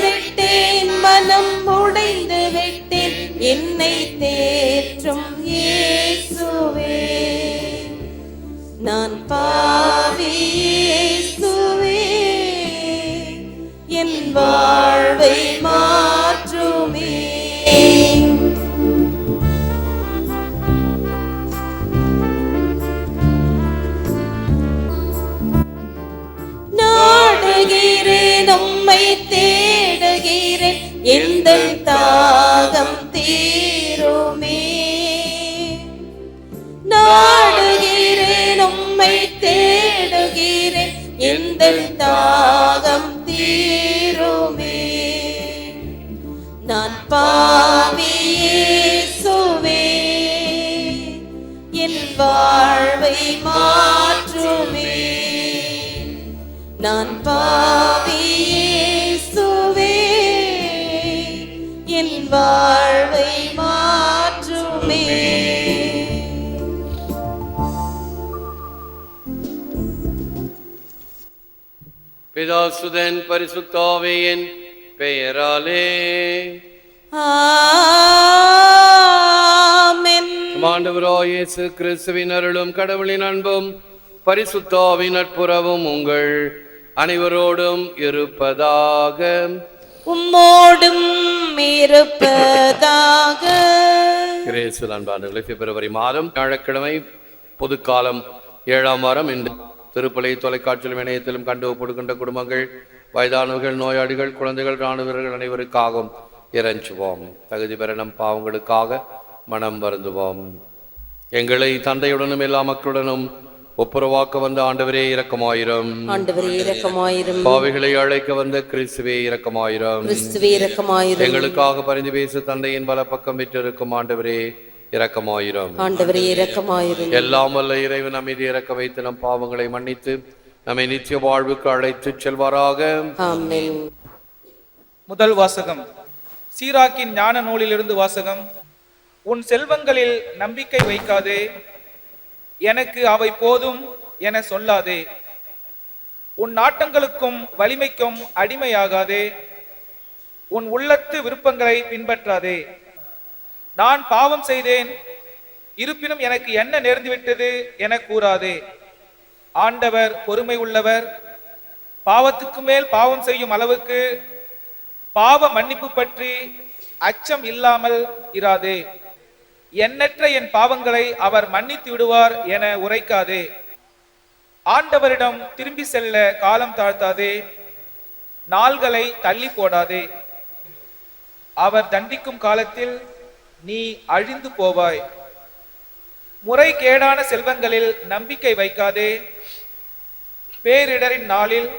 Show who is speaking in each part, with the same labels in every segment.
Speaker 1: விட்டேன் மனம் உடைந்து விட்டேன். என்னை தேற்றும் இயேசுவே. நான் பாவி இயேசுவே. என் வா எந்த தாகம் தீருமே? நாடுகிறேன் உம்மை தேடுகிறேன். எந்த தாகம் தீருமே? நான் பாவி இயேசுவே என் வாழ்வை மாற்றுமே. நான் பாவி வாழ்வை மாற்றுமே.
Speaker 2: பிதாசுதன் பரிசுத்தாவியின் பெயராலே.
Speaker 1: ஆமென்.
Speaker 2: ஆண்டவராய் இயேசு கிறிஸ்துவின் அருளும் கடவுளின் அன்பும் பரிசுத்தாவின் நட்புறவும் உங்கள் அனைவரோடும் இருப்பதாக.
Speaker 1: உம்மோடும் இருப்பதாக.
Speaker 2: பிப்ரவரி மாதம் வியாழக்கிழமை பொதுக்காலம் ஏழாம் வாரம் இன்று திருப்பலை தொலைக்காட்சியிலும் இணையத்திலும் கண்டு ஒப்படுகின்ற குடும்பங்கள் வயதானவர்கள் நோயாளிகள் குழந்தைகள் இராணுவர்கள் அனைவருக்காகவும் இறைஞ்சுவோம். தகுதி பெற நம் பாவங்களுக்காக மனம் வருந்துவோம். எங்களை தந்தையுடனும் எல்லா மக்களுடனும் ஒப்புரவாக்க வந்த ஆண்டவரே இரக்கமாயிரம்.
Speaker 1: ஆண்டவரே இரக்கமாயிரும்.
Speaker 2: பாவிகளை அழைக்க வந்த கிறிஸ்துவே இரக்கமாயிரம்.
Speaker 1: கிறிஸ்துவே இரக்கமாயிரும்.
Speaker 2: எங்களுக்காக பரிந்து பேசு தந்தையின் வல பக்கம் விற்றிருக்கும் ஆண்டவரே இரக்கமாயிரம்.
Speaker 1: ஆண்டவரே இரக்கமாயிரும்.
Speaker 2: எல்லாம் வல்ல இறைவன் அமைதி இறக்க வைத்து நம் பாவங்களை மன்னித்து நம்மை நித்திய வாழ்வுக்கு அழைத்து செல்வாராக.
Speaker 1: ஆமென்.
Speaker 3: முதல் வாசகம். சீராக்கின் ஞான நூலிலிருந்து வாசகம். உன் செல்வங்களில் நம்பிக்கை வைக்காதே. எனக்கு அவை போதும் என சொல்லாதே. உன் நாட்டங்களுக்கும் வலிமைக்கும் அடிமையாகாதே. உன் உள்ளத்து விருப்பங்களை பின்பற்றாதே. நான் பாவம் செய்தேன் இருப்பினும் எனக்கு என்ன நேர்ந்துவிட்டது என கூறாதே. ஆண்டவர் பொறுமை உள்ளவர் பாவத்துக்கு மேல் பாவம் செய்யும் அளவுக்கு பாவ மன்னிப்பு பற்றி அச்சம் இல்லாமல் இராதே. எண்ணற்ற என் பாவங்களை அவர் மன்னித்து விடுவார் என உரைக்காதே. ஆண்டவரிடம் திரும்பி செல்ல காலம் தாழ்த்தாதே. நாள்களை தள்ளி போடாதே. அவர் தண்டிக்கும் காலத்தில் நீ அழிந்து போவாய். முறைகேடான செல்வங்களில் நம்பிக்கை வைக்காதே. பேரிடரின் நாளில்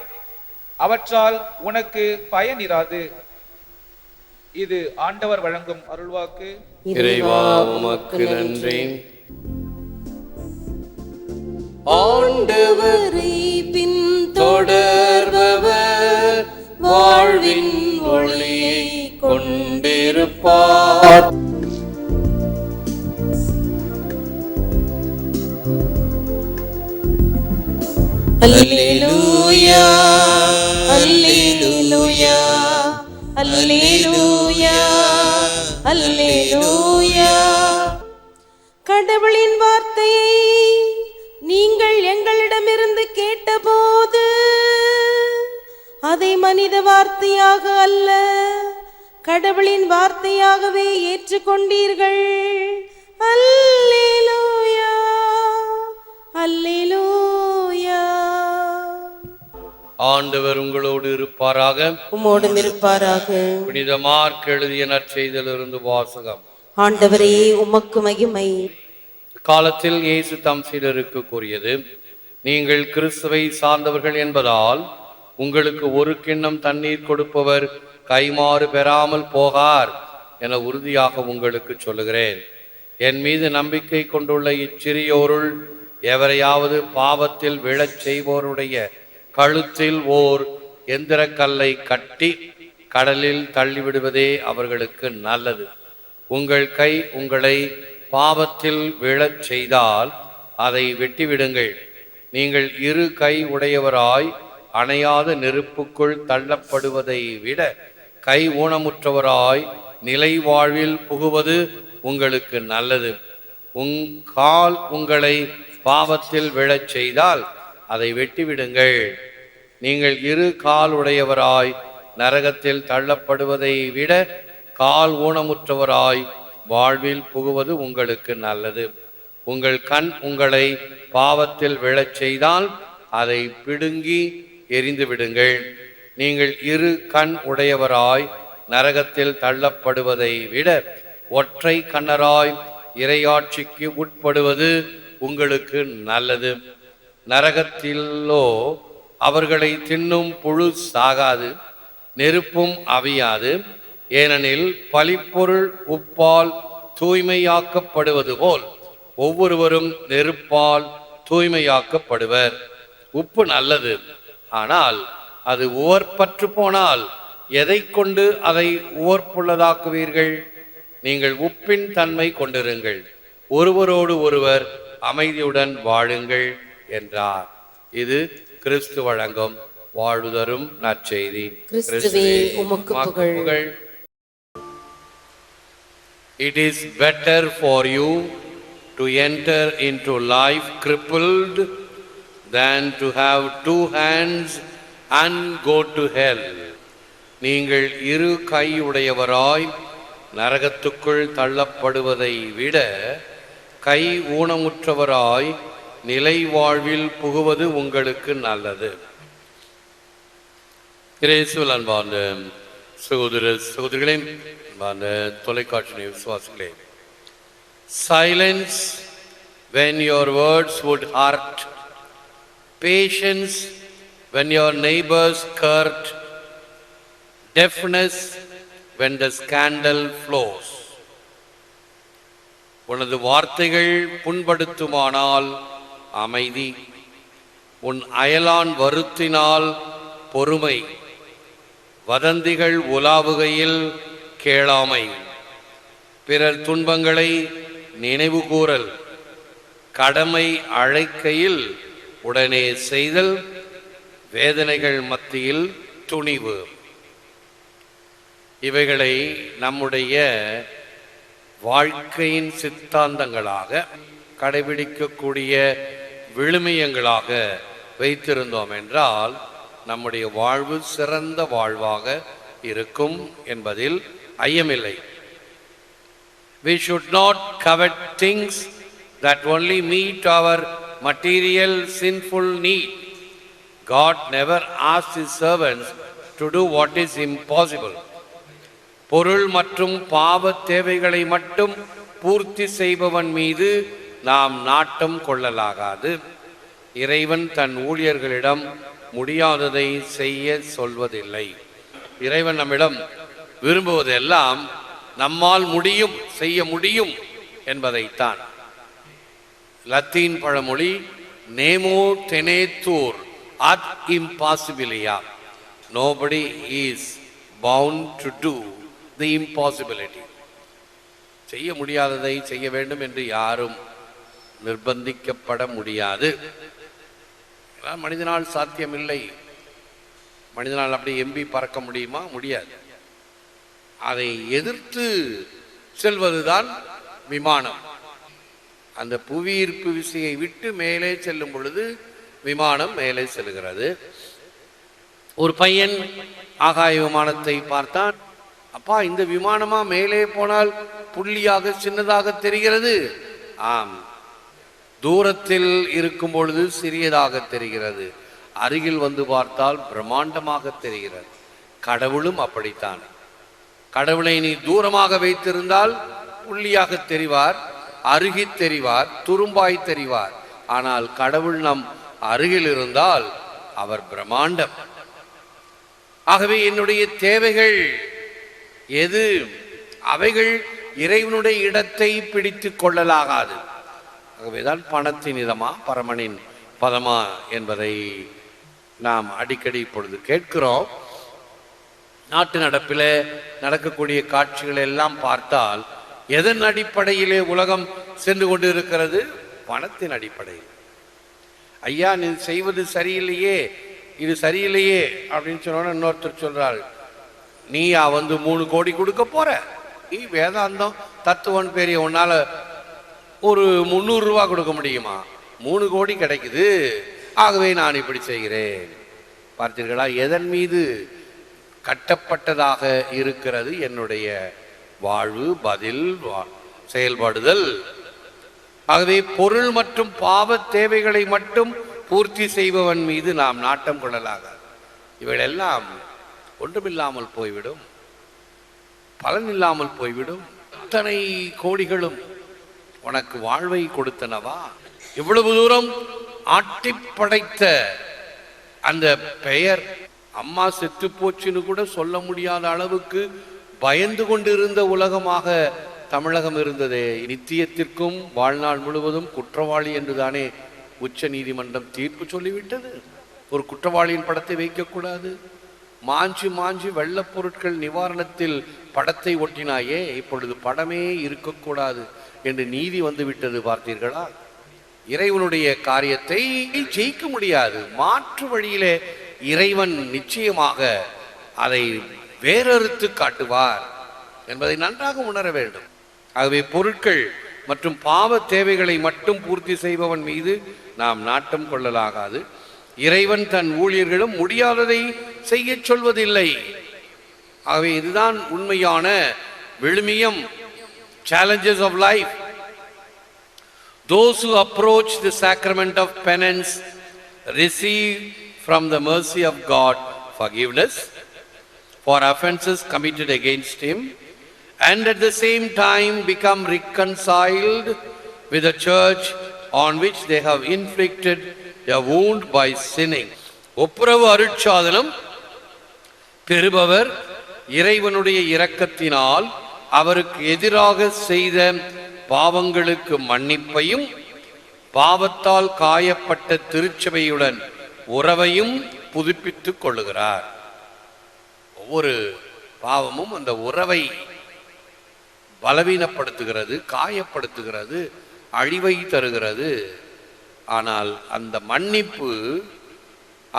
Speaker 3: அவற்றால் உனக்கு பயனிராது. இது ஆண்டவர் வழங்கும் அருள்வாக்கு.
Speaker 2: இறைவா உமக்கு நன்றி. ஆண்டவர்
Speaker 1: ஆண்டவரை பின்
Speaker 2: தொடர்பவர் வாழ்வின் ஒளியை கொண்டிருப்பார்.
Speaker 1: வார்த்தையாக அல்ல. கடவுளின் வார்த்தையாகவே ஏற்றுக்கொண்டீர்கள். அல்லேலூயா. அல்லேலூயா.
Speaker 2: ஆண்டவர் உங்களோடு இருப்பாராக.
Speaker 1: உம்மோடும் இருப்பாராக.
Speaker 2: புனித மார்க் எழுதிய நற்செய்தியிலிருந்து வாசகம்.
Speaker 1: ஆண்டவரே உமக்கு மகிமை.
Speaker 2: காலத்தில் இயேசு தம் சீடருக்கு கூறியது நீங்கள் கிறிஸ்துவை சார்ந்தவர்கள் என்பதால் உங்களுக்கு ஒரு கிண்ணம் தண்ணீர் கொடுப்பவர் கைமாறு பெறாமல் போகார் என உறுதியாக உங்களுக்கு சொல்லுகிறேன். என் மீது நம்பிக்கை கொண்டுள்ள இச்சிறியோருள் எவரையாவது பாவத்தில் விழச் செய்வோருடைய கழுத்தில் ஓர் எந்திரக்கல்லை கட்டி கடலில் தள்ளிவிடுவதே அவர்களுக்கு நல்லது. உங்கள் கை உங்களை பாவத்தில் விழச் செய்தால் அதை வெட்டிவிடுங்கள். நீங்கள் இரு கை உடையவராய் அணையாத நெருப்புக்குள் தள்ளப்படுவதை விட கை ஊனமுற்றவராய் நிலை வாழ்வில் புகுவது உங்களுக்கு நல்லது. உங் கால் உங்களை பாவத்தில் விழச் செய்தால் அதை வெட்டிவிடுங்கள். நீங்கள் இரு கால் உடையவராய் நரகத்தில் தள்ளப்படுவதை விட கால் ஊனமுற்றவராய் வாழ்வில் புகுவது உங்களுக்கு நல்லது. உங்கள் கண் உங்களை பாவத்தில் விழச் செய்தால் அதை பிடுங்கி எரிந்து விடுங்கள். நீங்கள் இரு கண் உடையவராய் நரகத்தில் தள்ளப்படுவதை விட ஒற்றை கண்ணராய் இறையாட்சிக்கு உட்படுவது உங்களுக்கு நல்லது. நரகத்திலோ அவர்களை தின்னும் புழு சாகாது நெருப்பும் அவியாது. ஏனெனில் பழிப்பொருள் உப்பால் தூய்மையாக்கப்படுவது போல் ஒவ்வொருவரும் நெருப்பால் தூய்மையாக்கப்படுவர். உப்பு நல்லது. ஆனால் அது உவர்பற்று போனால் எதை கொண்டு அதை உவர்ப்புள்ளதாக்குவீர்கள்? நீங்கள் உப்பின் தன்மை கொண்டிருங்கள். ஒருவரோடு ஒருவர் அமைதியுடன் வாழுங்கள் என்றார். இது கிறிஸ்து வழங்கும் வாழ்வுதரும் நற்செய்தி.
Speaker 1: புகழ்.
Speaker 2: It is better for you to enter into life crippled than to have two hands and go to hell. நீங்கள் இரு கை உடையவராய் நரகத்துக்குள் தள்ளப்படுவதை விட கை ஊனமுற்றவராய் நிலை வாழ்வில் புகுவது உங்களுக்கு நல்லது கிரேசுவல் அன்பார்ந்த சகோதர சகோதரிகளே அன்பார்ந்த தொலைக்காட்சி விசுவாசிகளே silence when your words would hurt patience when your neighbors curt, deafness when the scandal flows. உனது வார்த்தைகள் புண்படுத்துமானால் அமைதி. உன் அயலான் வருத்தினால் பொறுமை. வதந்திகள் உலாவுகையில் கேளாமை. பிறர் துன்பங்களை நினைவுகூறல். கடமை அழைக்கையில் உடனே செய்தல் வேதனைகள் மத்தியில் துணிவு. இவைகளை நம்முடைய வாழ்க்கையின் சித்தாந்தங்களாக கடைபிடிக்கக்கூடிய விழுமியங்களாக வைத்திருந்தோம் என்றால் நம்முடைய வாழ்வு சிறந்த வாழ்வாக இருக்கும் என்பதில் ஐயமில்லை. We should not covet things that only meet our material sinful need. God never asked his servants to do what is impossible. பொருள் மற்றும் பாவ தேவைகளை மட்டும் பூர்த்தி செய்பவன் மீது நாம் நாட்டம் கொள்ளலாகாது இறைவன் தன் ஊழியர்களிடம் முடியாததை செய்ய சொல்வதில்லை இறைவன் நம்மிடம் விரும்புவதெல்லாம் நம்மால் முடியும் செய்ய முடியும் என்பதைத்தான் லத்தீன் பழமொழி நேமோ தெனேத்தூர் அட் இம்பாசிபிலியா. Nobody is bound to do the impossibility செய்ய முடியாததை செய்ய வேண்டும் என்று யாரும் நிர்பந்திக்கப்பட முடியாது. மனிதனால் சாத்தியமில்லை. மனிதனால் அப்படி எம்பி பறக்க முடியுமா? முடியாது. அதை எதிர்த்து செல்வதுதான் விமானம். அந்த புவியீர்ப்பு விசையை விட்டு மேலே செல்லும் பொழுது விமானம் மேலே செல்கிறது. ஒரு பையன் ஆகாய விமானத்தை பார்த்தான். அப்பா இந்த விமானமா மேலே போனால் புள்ளியாக சின்னதாக தெரிகிறது. ஆம் தூரத்தில் இருக்கும் பொழுது சிறியதாக தெரிகிறது. அருகில் வந்து பார்த்தால் பிரம்மாண்டமாக தெரிகிறது. கடவுளும் அப்படித்தான். கடவுளை நீ தூரமாக வைத்திருந்தால் புள்ளியாக தெரிவார். அருகி தெரிவார் துரும்பாய் தெரிவார். ஆனால் கடவுள் நம் அருகில் இருந்தால் அவர் பிரம்மாண்டம். ஆகவே என்னுடைய தேவைகள் எது? அவைகள் இறைவனுடைய இடத்தை பிடித்து கொள்ளலாகாது. ஆகவேதான் பணத்தின் இதமா பரமனின் பதமா என்பதை நாம் அடிக்கடி இப்பொழுது கேட்கிறோம். நாட்டு நடப்பில் நடக்கக்கூடிய காட்சிகள் எல்லாம் பார்த்தால் எதன் அடிப்படையிலே உலகம் சென்று கொண்டிருக்கிறது? பணத்தின் அடிப்படையில். ஐயா நீ செய்வது சரியில்லையே. இது சரியில்லையே அப்படின்னு சொன்னோன்னு இன்னொருத்தர் சொல்றாள் நீயா வந்து மூணு கோடி கொடுக்க போற? நீ வேதாந்தம் தத்துவன் பெரிய உன்னால ஒரு முந்நூறு ரூபா கொடுக்க முடியுமா? மூணு கோடி கிடைக்குது. ஆகவே நான் இப்படி செய்கிறேன். பார்த்தீர்களா? எதன் மீது கட்டப்பட்டதாக இருக்கிறது என்னுடைய வாழ்வு பதில் செயல்படுதல். ஆகவே பொருள் மற்றும் பாவ தேவைகளை மட்டும் பூர்த்தி செய்பவன் மீது நாம் நாட்டம் கொள்ளலாக. இவைகளெல்லாம் ஒன்றுமில்லாமல் போய்விடும். பலன் இல்லாமல் போய்விடும். அத்தனை கோடிகளும் உனக்கு வாழ்வை கொடுத்தனவா? இவ்வளவு தூரம் ஆட்டி படைத்த அந்த பெயர் அம்மா செத்து போச்சுன்னு கூட சொல்ல முடியாத அளவுக்கு பயந்து கொண்டிருந்த உலகமாக தமிழகம் இருந்ததே. நித்தியத்திற்கும் வாழ்நாள் முழுவதும் குற்றவாளி என்றுதானே உச்ச நீதிமன்றம் தீர்ப்பு சொல்லிவிட்டது. ஒரு குற்றவாளியின் படத்தை வைக்கக்கூடாது. மாஞ்சி மாஞ்சி வெள்ளப் பொருட்கள் நிவாரணத்தில் படத்தை ஒட்டினாயே இப்பொழுது படமே இருக்கக்கூடாது என்று நீதி வந்துவிட்டது பார்த்தீர்களா? இறைவனுடைய காரியத்தை ஜெயிக்க முடியாது. மாற்று வழியிலே இறைவன் நிச்சயமாக அதை வேறறுத்து காட்டுவார் என்பதை நன்றாக உணர வேண்டும். ஆகவே பொருட்கள் மற்றும் பாவ தேவைகளை மட்டும் பூர்த்தி செய்பவன் மீது நாம் நாட்டம் கொள்ளலாகாது. இறைவன் தன் ஊழியர்களும் முடியாததை செய்யச் சொல்வதில்லை. ஆகவே இதுதான் உண்மையான விழுமியம் challenges of life those who approach the sacrament of penance receive from the mercy of God forgiveness for offenses committed against Him and at the same time become reconciled with the church on which they have inflicted a wound by sinning. ஒப்புரவு அருட்சாதனம் பெறுபவர் இறைவனுடைய இரக்கத்தினால் அவருக்கு எதிராக செய்த பாவங்களுக்கு மன்னிப்பையும் பாவத்தால் காயப்பட்ட திருச்சபையுடன் உறவையும் புதுப்பித்துக் கொள்கிறார் ஒவ்வொரு பாவமும் அந்த உறவை பலவீனப்படுத்துகிறது காயப்படுத்துகிறது அழிவை தருகிறது. ஆனால் அந்த மன்னிப்பு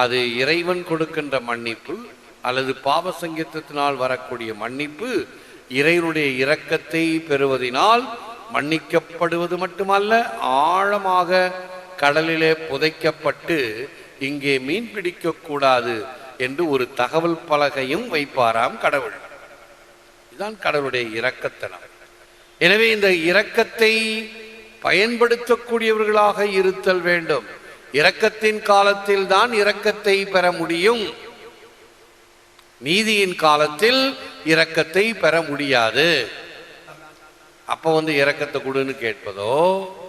Speaker 2: அது இறைவன் கொடுக்கின்ற மன்னிப்பு அல்லது பாவ சங்கீதத்தினால் வரக்கூடிய மன்னிப்பு இறைவனுடைய இரக்கத்தை பெறுவதினால் மன்னிக்கப்படுவது மட்டுமல்ல ஆழமாக கடலிலே புதைக்கப்பட்டு இங்கே மீன் பிடிக்கக்கூடாது. என்று ஒரு தகவல் பலகையும் வைப்பாராம் கடவுள். இதுதான் கடவுளுடைய இரக்கத்தனம். எனவே இந்த இரக்கத்தை பயன்படுத்தக்கூடியவர்களாக இருத்தல் வேண்டும். இரக்கத்தின் காலத்தில் தான் இரக்கத்தை பெற முடியும். நீதியின் காலத்தில் இரக்கத்தை பெற முடியாது. அப்ப வந்து இரக்கத்தை கொடுன்னு கேட்பதோ?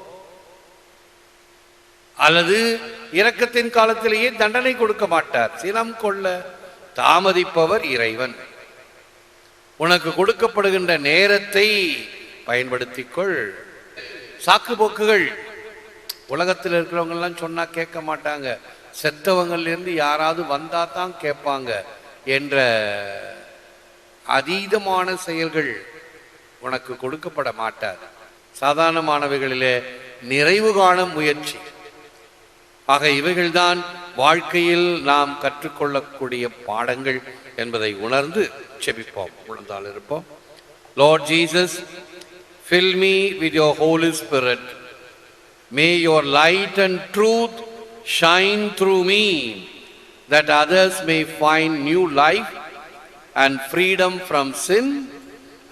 Speaker 2: அல்லது இரக்கத்தின் காலத்திலேயே தண்டனை கொடுக்க மாட்டார். சினம் கொள்ள தாமதிப்பவர் இறைவன். உனக்கு கொடுக்கப்படுகின்ற நேரத்தை பயன்படுத்திக்கொள். சாக்கு போக்குகள். உலகத்தில் இருக்கிறவங்க எல்லாம் சொன்னா கேட்க மாட்டாங்க. செத்தவங்கள்லேருந்து யாராவது வந்தா தான் கேட்பாங்க என்ற அதீதமான செயல்கள் உனக்கு கொடுக்கப்பட மாட்டார் சாதாரணமானவைகளிலே நிறைவு காண முயற்சி. ஆக இவைகள்தான் வாழ்க்கையில் நாம் கற்றுக்கொள்ளக்கூடிய பாடங்கள் என்பதை உணர்ந்து செபிப்போம் உணர்ந்தால் இருப்போம் Lord Jesus fill me with your holy spirit may your light and truth shine through me that that others may find new life and freedom from sin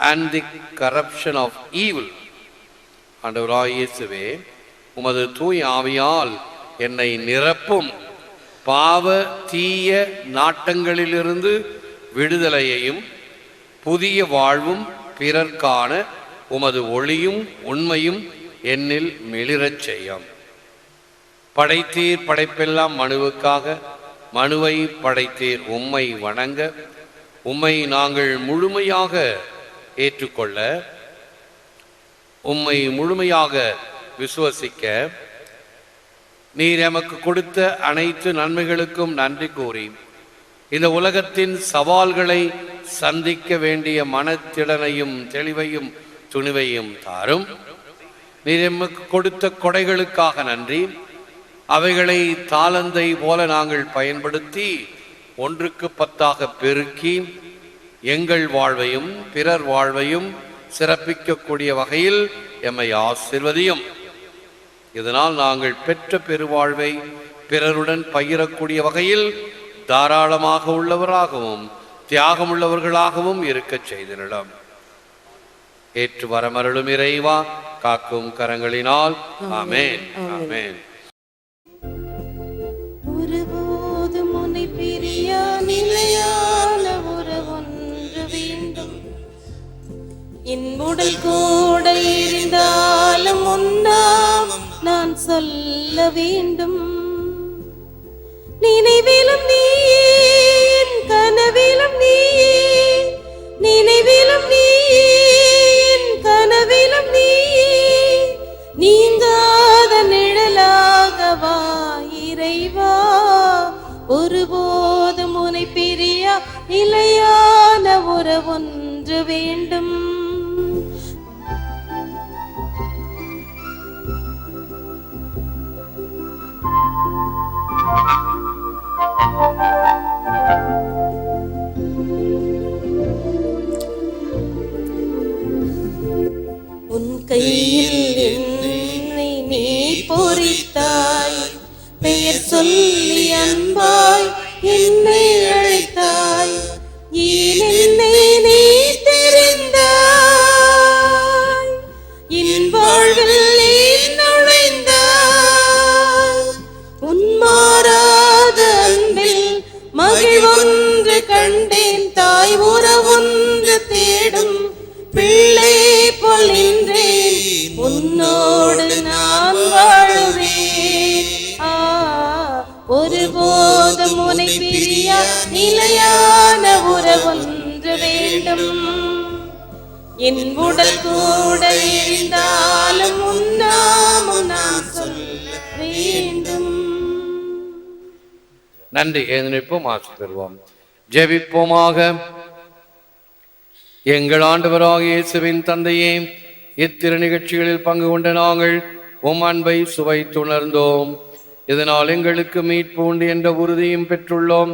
Speaker 2: and the corruption of evil. ஆண்டவராய் இயேசுவே உமது தூய் ஆவியால் என்னை நிரப்பும். பாவ தீய நாட்டங்களிலிருந்து விடுதலையையும் புதிய வாழ்வும் பிறர்க்கான உமது ஒளியும் உண்மையும் என்னில் மிளிரச் செய்யும். படைத்தீர் படைப்பெல்லாம் மனுவுக்காக மனுவை படைத்தீர் உம்மை வணங்க உம்மை நாங்கள் முழுமையாக ஏற்றுக்கொள்ள உம்மை முழுமையாக விசுவசிக்க நீர் எமக்கு கொடுத்த அனைத்து நன்மைகளுக்கும் நன்றி கூறி இந்த உலகத்தின் சவால்களை சந்திக்க வேண்டிய மனத்திடனையும் தெளிவையும் துணிவையும் தாரும். நீர் எமக்கு கொடுத்த கொடைகளுக்காக நன்றி. அவைகளை தாளந்தை போல நாங்கள் பயன்படுத்தி ஒன்றுக்கு பத்தாக பெருக்கி எங்கள் வாழ்வையும் பிறர் வாழ்வையும் சிறப்பிக்கக்கூடிய வகையில் எம்மை ஆசிர்வதியும். இதனால் நாங்கள் பெற்ற பெருவாழ்வை பிறருடன் பகிரக்கூடிய வகையில் தாராளமாக உள்ளவராகவும் தியாகமுள்ளவர்களாகவும் இருக்கச் செய்திருடம் ஏற்று வரமருளும் இறைவா காக்கும் கரங்களினால். ஆமென். ஆமென்.
Speaker 1: நான் சொல்ல வேண்டும். நினைவிலும் நீ கனவிலும் நீ நினைவிலும் நீ கனவிலும் நீ நீங்காத நிழலாகவா இறைவா. ஒருபோதும் உனை பிரியா நிலையான உறவொன்று வேண்டும். கண்டேன் தாய் உறவொன்று தேடும். பிள்ளை போல் நின்றேன். உன்னோடு நான் வாழ்வேன். ஆ, ஒருபோதும் உனை பிரியா நிலையான உறவொன்று வேண்டும். என் உடல் கூட இருந்தாலும் உன்னாமும் நான் சொல்ல வேண்டும்.
Speaker 2: நன்றி. எழுந்திருப்போம் ஆசி பெறுவோம். ஜெபிப்போமாக. எங்கள் ஆண்டவராக இயேசுவின் தந்தையே இத்திரு நிகழ்ச்சிகளில் பங்கு கொண்ட நாங்கள் உம் அன்பை சுவைத்துணர்ந்தோம். இதனால் எங்களுக்கு மீட்பு உண்டு என்ற உறுதியும் பெற்றுள்ளோம்.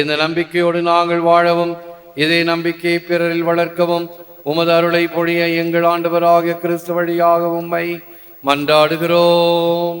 Speaker 2: இந்த நம்பிக்கையோடு நாங்கள் வாழவும் இதே நம்பிக்கையை பிறரில் வளர்க்கவும் உமது அருளை பொழிய எங்கள் ஆண்டவராக கிறிஸ்து வழியாக உம்மை மன்றாடுகிறோம்.